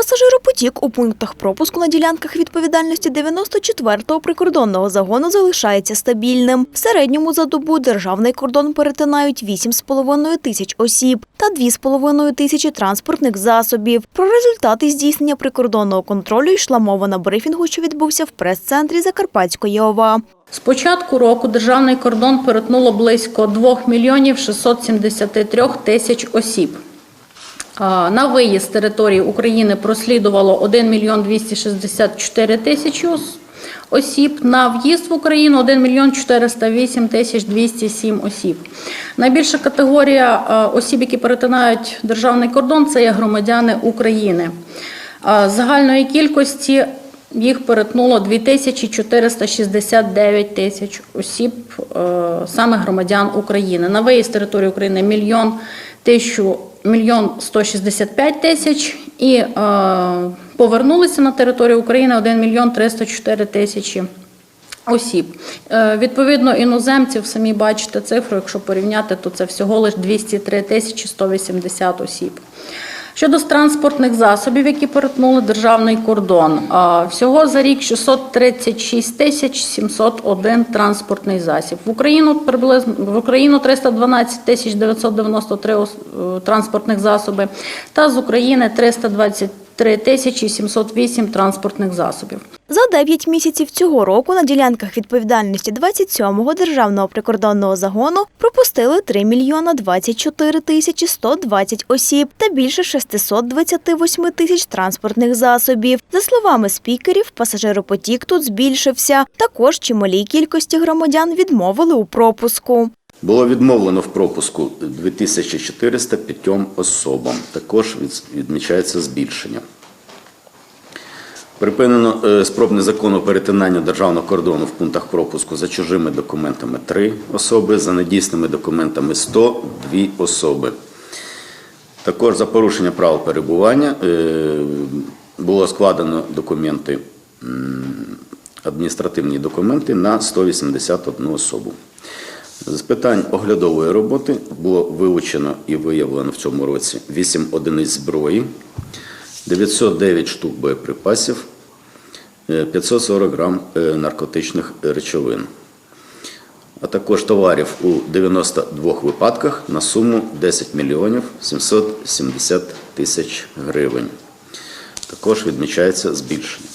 Пасажиропотік у пунктах пропуску на ділянках відповідальності 94-го прикордонного загону залишається стабільним. В середньому за добу державний кордон перетинають 8,5 тисяч осіб та 2,5 тисячі транспортних засобів. Про результати здійснення прикордонного контролю йшла мова на брифінгу, що відбувся в прес-центрі Закарпатської ОВА. З початку року державний кордон перетнуло близько 2 мільйонів 673 тисяч осіб. А, На виїзд з території України прослідувало 1 мільйон 264 тисячі ос- осіб. На в'їзд в Україну 1 мільйон 408 тисяч 207 осіб. Найбільша категорія осіб, які перетинають державний кордон, це є громадяни України. А, Загальної кількості їх перетнуло 2469 тисяч осіб, е, саме громадян України. На виїзд з території України мільйон тисячу мільйон 165 тисяч і е, повернулися на територію України 1 мільйон 304 тисячі осіб. Е, Відповідно, іноземців самі бачите цифру, якщо порівняти, то це всього лише 203 тисячі 180 осіб. Щодо транспортних засобів, які перетнули державний кордон, всього за рік 636 тисяч 701 транспортний засіб. В Україну приблизно в Україну 312 тисяч 993 е, транспортних засоби, та з України 320 3708 транспортних засобів. За 9 місяців цього року на ділянках відповідальності 27-го державного прикордонного загону пропустили 3 мільйона 24 тисячі 120 осіб та більше 628 тисяч транспортних засобів. За словами спікерів, пасажиропотік тут збільшився. Також чималій кількості громадян відмовили у пропуску. Було відмовлено в пропуску 2405 особам. Також відмічається збільшення. Припинено е, спроб незаконного перетинання державного кордону в пунктах пропуску за чужими документами 3 особи, за недійсними документами 102 особи. Також за порушення правил перебування е, було складено документи, адміністративні документи на 181 особу. З питань оглядової роботи було вилучено і виявлено в цьому році 8 одиниць зброї, 909 штук боєприпасів, е, 540 грам е, наркотичних речовин, а також товарів у 92 випадках на суму 10 мільйонів 770 тисяч гривень. Також відмічається збільшення.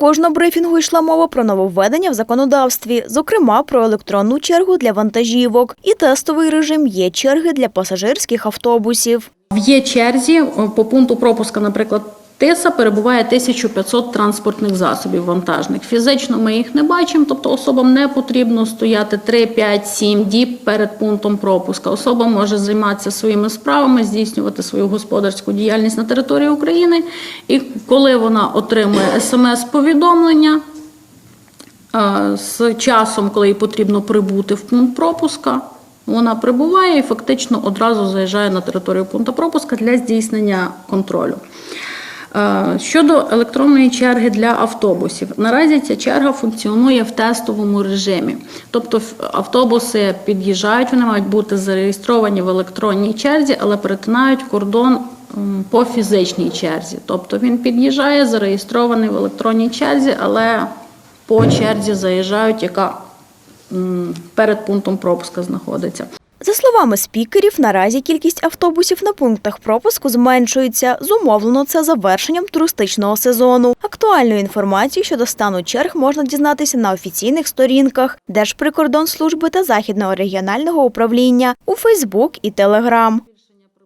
На брифінгу йшла мова про нововведення в законодавстві, зокрема про електронну чергу для вантажівок і тестовий режим є черги для пасажирських автобусів. В є черзі по пункту пропуска, наприклад, Тиса перебуває 1500 транспортних засобів вантажних. Фізично ми їх не бачимо, тобто особам не потрібно стояти 3, 5, 7 діб перед пунктом пропуска. Особа може займатися своїми справами, здійснювати свою господарську діяльність на території України. І коли вона отримує смс-повідомлення, Е, з часом, коли їй потрібно прибути в пункт пропуска, вона прибуває і фактично одразу заїжджає на територію пункту пропуска для здійснення контролю. Е, Щодо електронної черги для автобусів, наразі ця черга функціонує в тестовому режимі. Тобто автобуси під'їжджають, вони мають бути зареєстровані в електронній черзі, але перетинають кордон по фізичній черзі. Тобто він під'їжджає, зареєстрований в електронній черзі, але по черзі заїжджають, яка перед пунктом пропуска знаходиться. За словами спікерів, наразі кількість автобусів на пунктах пропуску зменшується. Зумовлено це завершенням туристичного сезону. Актуальну інформацію щодо стану черг можна дізнатися на офіційних сторінках Держприкордонслужби та Західного регіонального управління у Фейсбук і Телеграм.